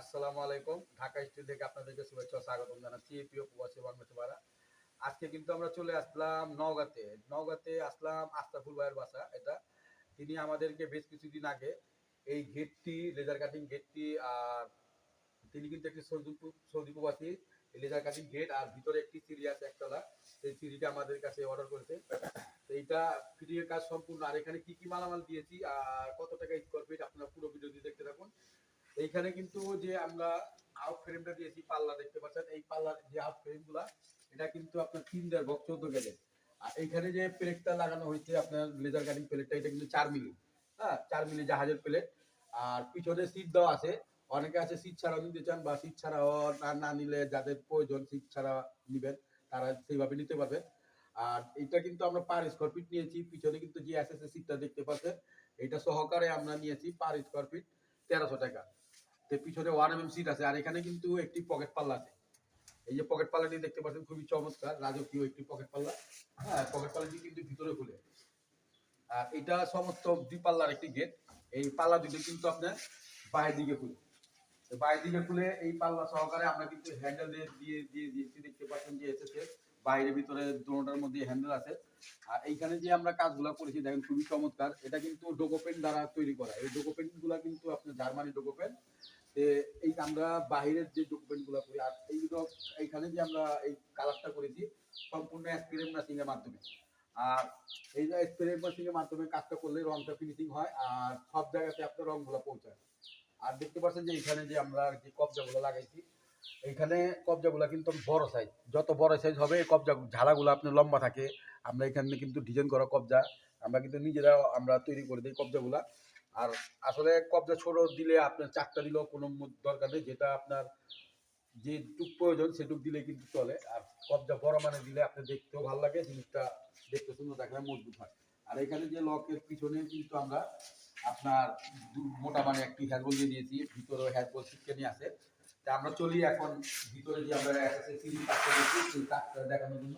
আসসালামু আলাইকুম। ঢাকা স্টুডিও থেকে আপনাদেরকে শুভেচ্ছা স্বাগতম জানাচ্ছি প্রিয় প্রবাসী বাংলাদেশি ভাইরা আজকে কিন্তু আমরা চলে আসলাম নওগাঁতে। নওগাঁতে আসলাম আস্তাফুল ভাইয়ের বাসা, এটা। তিনি আমাদেরকে বেশ কিছুদিন আগে এই গেটটি লেজার কাটিং গেটটি আর তিনি কিন্তু একটি সৌদি সৌদি প্রবাসী। লেজার কাটিং গেট আর ভিতরে একটি সিঁড়ি আছে একতলা। সেই সিঁড়িটা আমাদের কাছে অর্ডার করেছে। তো এইটা ফ্রিয়ের কাজ সম্পূর্ণ। আর এখানে কি কি মালামাল দিয়েছি, আর কত টাকা স্কোয়ার ফিট আপনারা পুরো ভিডিওটি দেখতে থাকুন। এইখানে কিন্তু যে আমরা আউট ফ্রেমটা দিয়েছি, পাল্লা দেখতে পাচ্ছেন, এই পাল্লার যে আউট ফ্রেমগুলা এটা কিন্তু আপনার তিন দেড় বক চোদ্দ গেলে আর এইখানে যে প্লেটটা লাগানো হয়েছে, আপনার লেজার কাটিং প্লেটটা এটা কিন্তু চার মিলি। হ্যাঁ চার মিলি জাহাজের প্লেট আর পিছনে সিট দেওয়া আছে। অনেকে আছে সিট ছাড়াও নিতে চান বা সিট ছাড়াও না না নিলে যাদের প্রয়োজন সিট ছাড়া নিবেন, তারা সেইভাবে নিতে পারবে আর এটা কিন্তু আমরা পার স্কোয়ার ফিট নিয়েছি। পিছনে কিন্তু যে এস সিটটা দেখতে পাচ্ছেন। এটা সহকারে আমরা নিয়েছি পার স্কোয়ার ফিট তেরোশো টাকা। পিছনে ওয়ান এম সিট আছে, আর এখানে কিন্তু একটি পকেট পাল্লা আছে। এই যে পকেট পাল্লাটি দেখতে পাচ্ছেন, খুবই চমৎকার, রাজকীয় একটি পকেট পাল্লা হ্যাঁ পকেট পাল্লাটি কিন্তু ভিতরে খুলে আর এটা সমস্ত দুই পাল্লার একটি গেট এই পাল্লা দুটো কিন্তু আপনার বাইরের দিকে খুলে বাইরের দিকে খুলে এই পাল্লা সহকারে আমরা কিন্তু হ্যান্ডেল দিয়ে দিয়ে দিয়ে দিয়েছি দেখতে পাচ্ছেন যে এসেছে বাইরে ভিতরে দুটোটার মধ্যে হ্যান্ডেল আছে। আর এইখানে যে আমরা কাজগুলো করেছি, দেখেন খুবই চমৎকার। এটা কিন্তু ডোকোপেন দ্বারা তৈরি করা। এই ডোকোপেনগুলা কিন্তু আপনার জার্মানি ডোকোপেন এই আমরা বাহিরের যে ডকুমেন্টগুলো করি, আর এইগুলো এইখানে যে আমরা এই কালারটা করেছি, সম্পূর্ণ স্প্রে মেশিং এর মাধ্যমে। আর এই যে স্প্রে মেশিং এর মাধ্যমে কাজটা করলে রংটা ফিনিশিং হয়, আর সব জায়গাতে আপনার রং রংগুলো পৌঁছায়। আর দেখতে পাচ্ছেন যে এখানে যে আমরা যে কবজাগুলো লাগাইছি এইখানে কবজাগুলো কিন্তু বড় সাইজ যত বড় সাইজ হবে, এই কবজা ঝাড়াগুলো আপনার লম্বা থাকে। আমরা এখানে কিন্তু ডিজাইন করা কবজা। আমরা কিন্তু নিজেরা আমরা তৈরি করে দিই কবজাগুলা। আর আসলে কবজা ছোট দিলে আপনার চারটা দিলেও কোনো দরকার নেই। যেটা আপনার যেটুক প্রয়োজন, সেটুক দিলে কিন্তু চলে। আর কবজা বড় মানে দিলে আপনার দেখতেও ভালো লাগে, জিনিসটা দেখতে সুন্দর দেখলে মজবুত হয়। আর এখানে যে লকের পিছনে কিন্তু আমরা আপনার মোটা মানে একটি হ্যান্ডবল দিয়ে দিয়েছি। ভিতরে হ্যান্ডবল শিখতে নিয়ে তা আমরা চলি এখন ভিতরে যে আমরা সিঁড়ি কাজটা দিয়েছি সেই কাজটা দেখানোর জন্য।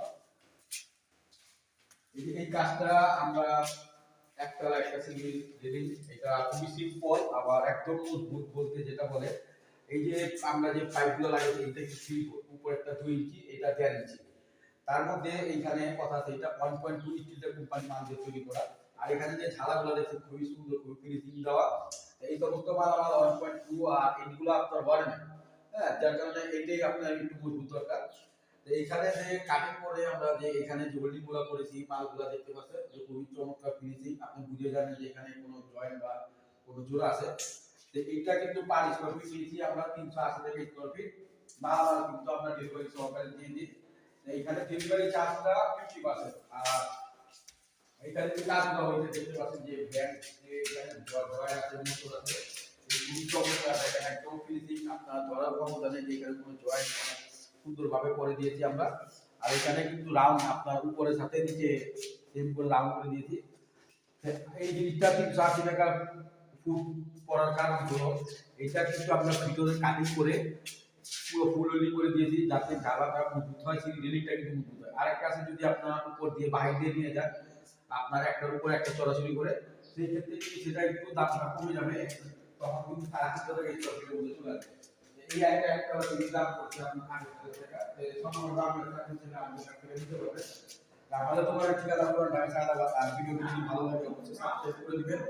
এই কাজটা আমরা একতলা একটা সিঙ্গেল রেলিং, এটা খুবই সিম্পল আবার একদম মজবুত বলতে যেটা বলে। এই যে আমরা যে পাইপগুলো লাগাইছি এটা কি থ্রি উপর একটা দুই ইঞ্চি, এটা দেড় ইঞ্চি। তার মধ্যে এইখানে কথা আছে, এটা ওয়ান পয়েন্ট টু স্টিলের কোম্পানি মাল দিয়ে তৈরি করা। আর এখানে যে ঝালাগুলো দেখছেন খুবই সুন্দর, খুবই ফিনিশিং দেওয়া। এই সমস্ত মাল আমার ওয়ান পয়েন্ট টু আর এইগুলো আপনার বলে না হ্যাঁ যার কারণে এটাই আপনার একটু মজবুত দরকার। তো যে কাটিং করে আমরা যে এখানে যে হোল্ডিংগুলো করেছি, মালগুলো দেখতে পাচ্ছেন, যে খুবই চমৎকার ফিনিশিং আপনি বুঝে জানেন যে এখানে কোনো জয়েন্ট বা কোনো জোড়া আছে। তো কিন্তু পার স্কোয়ার ফিট দিয়েছি আমরা তিনশো আশি টাকা স্কোয়ার ফিট মাল কিন্তু আমরা ডেলিভারি সহকারে দিয়ে দিই। এইখানে ডেলিভারি চার্জটা ফিফটি পার্সেন্ট আর এইখানে যে কাজগুলো হয়েছে, দেখতে পাচ্ছেন যে ব্যাংক এখানে জয়েন্ট আছে, মোটর আছে। জয়েন্ট সুন্দরভাবে করে দিয়েছি আমরা। আর এখানে কিন্তু রাউন্ড আপনার উপরে সাথে নিচে সেম করে রাউন্ড করে দিয়েছি। এই জিনিসটা তিনশো আশি টাকা ফুট পড়ার কারণ হলো, এটা কিন্তু আমরা ভিতরে কাটিং করে পুরো ফুল করে দিয়েছি, যাতে জ্বালাটা মজবুত হয় সেই রেলিংটা কিন্তু মজবুত হয়। আরেকটা আছে যদি আপনার উপর দিয়ে বাইরে দিয়ে নিয়ে যান, আপনার একটার উপর একটা চড়াচড়ি করে, সেই ক্ষেত্রে সেটা একটু দামটা কমে যাবে। তখন কিন্তু সাড়ে তিনশো এই মধ্যে চলে আসবে এই একটা একটা দাম করছে আট হাজার টাকা। সম্পূর্ণ দাম একটা হচ্ছে না আমাদের কাছ থেকে নিতে পারবে আমাদের তোমার ঠিকানা আপনারা ঢাকা সাদাবাদ আর ভিডিওটি যদি ভালো লাগে, অবশ্যই সাবস্ক্রাইব করে দিবেন।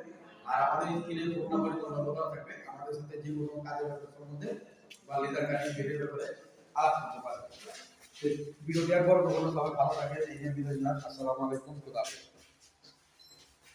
আর আমাদের স্ক্রিনে ফোন নাম্বারে তো নম্বর থাকবে। আমাদের সাথে যে কোনো কাজের সম্বন্ধে বা লেজার কাটিং গেটের ব্যাপারে আলাপ করতে পারবেন। তো ভিডিওটি আর বড় কোনো সবাই ভালো থাকে এই যে ভিডিও আসসালামু আলাইকুম। খুদা